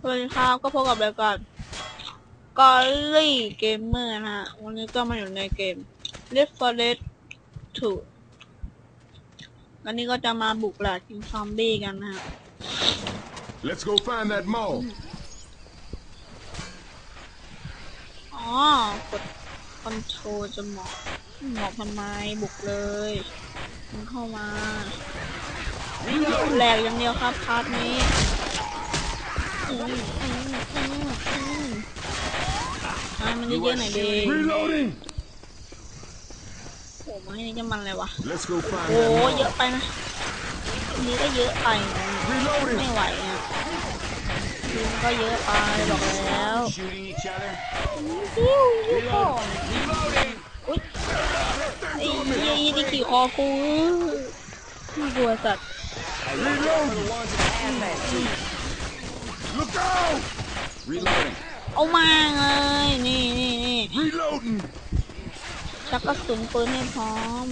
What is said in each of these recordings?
สวัสดีครับก็พบกับรายการกอลลี่เกมเมอร์นะฮะ วันนี้ก็มาอยู่ในเกม Left 4 Dead 2วันนี้ก็จะมาบุกหลาดกินซอมบี้กันนะฮะ Let's go find that mall. อ๋อกดคอนโทรลจะหมอกหมอกทำไมบุกเลยมันเข้ามาแหลกอย่างเดียวครับพาร์ทนี้อื มอืมอืมอืมอะมันเยอะๆหน่อยดี Reloading. โอ้มาให้นี่จะมันอะไรวะ Let's go find โอ้ that เยอะ mall. ไปนะอันนี้ก็เยอะไปนะ Reloading. ไม่ไหวอะดูมันก็เยอะไปบอกแล้ว Shooting each other. ซิ้วยี่ห้อ Reloading. อุ้ยไอ้ยี่ยี่ขี่คอกูน่ากลัวสัตว์ Reloading. Look out. Reloading. เอามาเลยนี่นี่นี่ Reloading. ชักกระสุนปืนให้พร้อม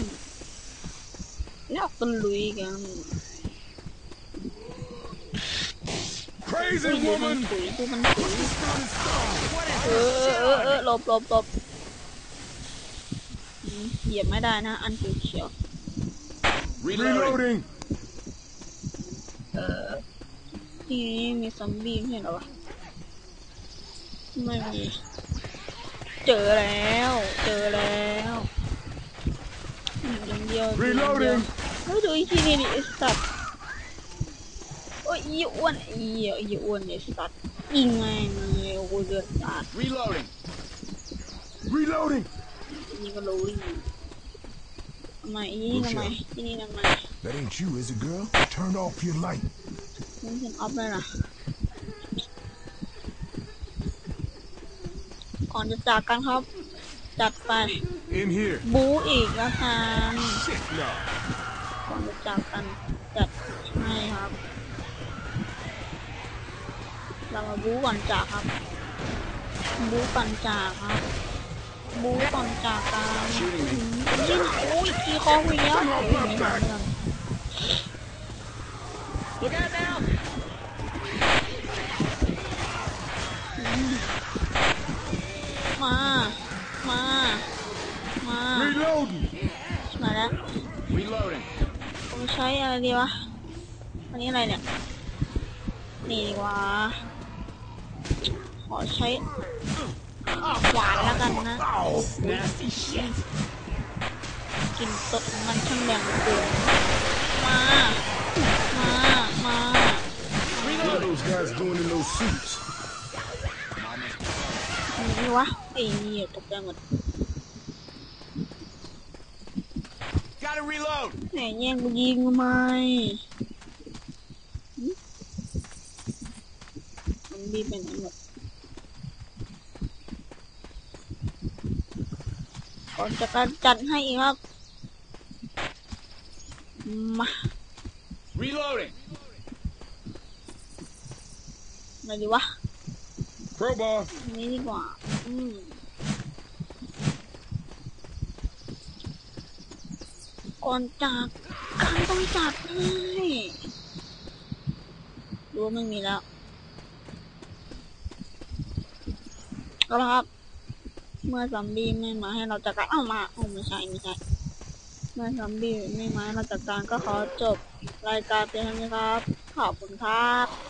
แล้วตะลุยกัน Crazy ดูมัน woman. ถุยดูมันถุยเออเออเออเออหลบหลบหลบอืมเหยียบไม่ได้นะ อันเขียว Reloading. Reloading. ๆ ที่นี่มีซอมบี้ไม่ใช่เหรอวะไม่มี เจอแล้ว เจอแล้วอืมอย่างเดียวอย่างเดียว Reloading. เฮ้ยดูอีกทีนี่ดิไอ้สัตว์โอ้ยอีอ้วนไอ้เหี้ยอีอ้วนไอ้สัตว์ยิงไงเลยโอ้โหเดือดสาด Reloading. Reloading. นี่ก็รู้อยู่ทำไมอีนี่ทำไมอีนี่ทำไม That ain't you, is it, girl? Turn off your light. มึงถึงออฟเลยนะก่อนจะจากกันครับ จัดไป In here. บู๊อีกแล้วกัน Shit, no. ก่อนจะจากกันจัดให้ครับ เรามาบู๊ก่อนจากครับ บู๊ก่อนจากครับ บู๊ก่อนจากกัน Shooting me. ยิ่งโอ้ยขี่คอคุยแล้วโอ้ยไม่ทันไม่ทัน Look out now. มาแล้วผมใช้อะไรดีวะ อันนี้อะไรเนี่ย นี่ดีกว่า ขอใช้ขวานแล้วกันนะ กินตดของมันช่างแรงเกินมา มา มา What are those guys doing in those suits? นี่วะไอ้เหี้ยตกใจหมด Gotta reload. แหมแย่งกูยิงทำไมหึมันบีบไปไหนหมดก่อนจะการจัดให้อีกครับมา Reloading. ไหนดีวะ Crowbar. อันนี้ดีกว่า อืม ก่อนจากการต้องจัดให้รู้ไม่มีแล้วก็แล้วครับ เมื่อซอมบี้ไม่มาให้เราจัดการเอ้ามาโอ้าไม่ใช่ไม่ใช่เมื่อซอมบี้ไม่มาให้เราจัดการก็ขอจบรายการเพียงเท่านี้ครับ ขอบคุณครับ